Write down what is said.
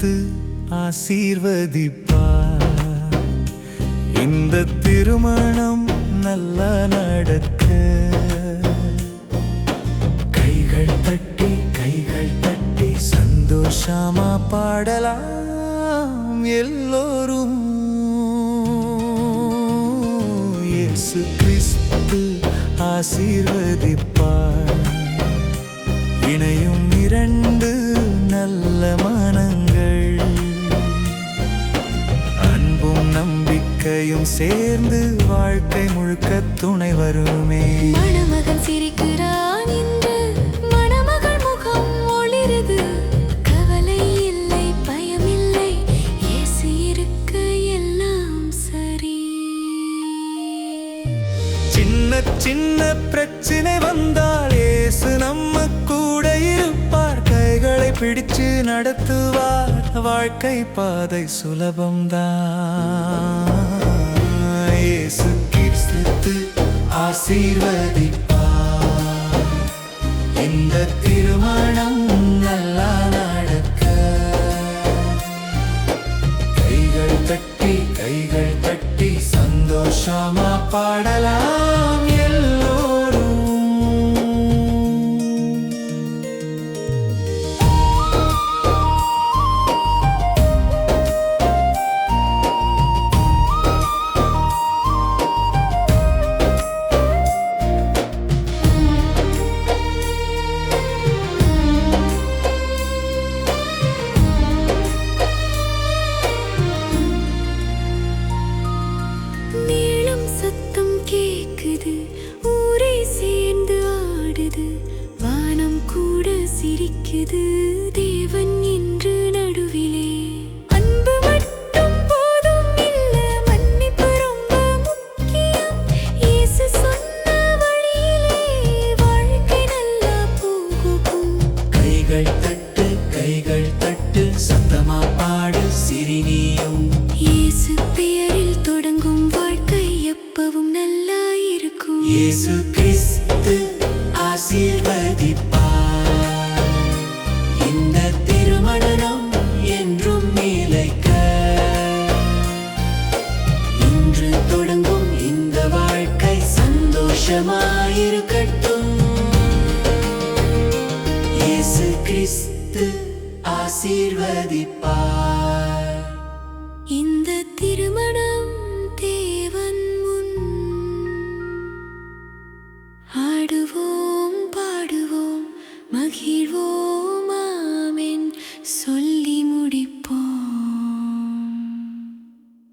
சேர்த்து ஆசீர்வதிப்பார். இந்த திருமணம் நல்லா நடக்க. கைகள் தட்டி கைகள் தட்டி சந்தோஷமா பாடலாம் எல்லோரும். இயேசு கிறிஸ்து ஆசீர்வதிப்பார். இணையும் இரண்டு நம்பிக்கையும் சேர்ந்து வாழ்க்கை முழுக்க துணை வருமே. மணமகன் சிரிக்கிறான் இன்று. மணமகள் முகம் ஒளிருது. கவலை இல்லை பயமில்லை இயேசு இருக்க எல்லாம் சரி. சின்ன சின்ன பிரச்சனை வந்தால் இயேசு நம்ம கூட இருப்பார். கைகளை பிடிச்சு நடத்துவார். வாழ்க்கை பாதை சுலபம்தான். இயேசு கிறிஸ்து ஆசீர்வதிப்பா இந்த திருமணம் நல்லா நடக்க. கைகள் தட்டி கைகள் தட்டி சந்தோஷமா பாடலாம். சிரிக்குது தேவன் இன்று நடுவிலே. அன்பு மட்டும் போதும் இல்ல மன்னிப்பு ரொம்ப முக்கியம். இயேசு சொன்ன வழியிலே வாழ்க்கை நல்லா போகும். கைகள் தட்டு கைகள் தட்டு சத்தமா பாடு சிறினியும் இயேசு பெயரில் தொடங்கும் வாழ்க்கை எப்பவும் நல்லா இருக்கும். இயேசு கிறிஸ்து ஆசீர்வதிப்பார். இருக்கட்டும் இயேசு கிறிஸ்து ஆசீர்வதிப்பார்.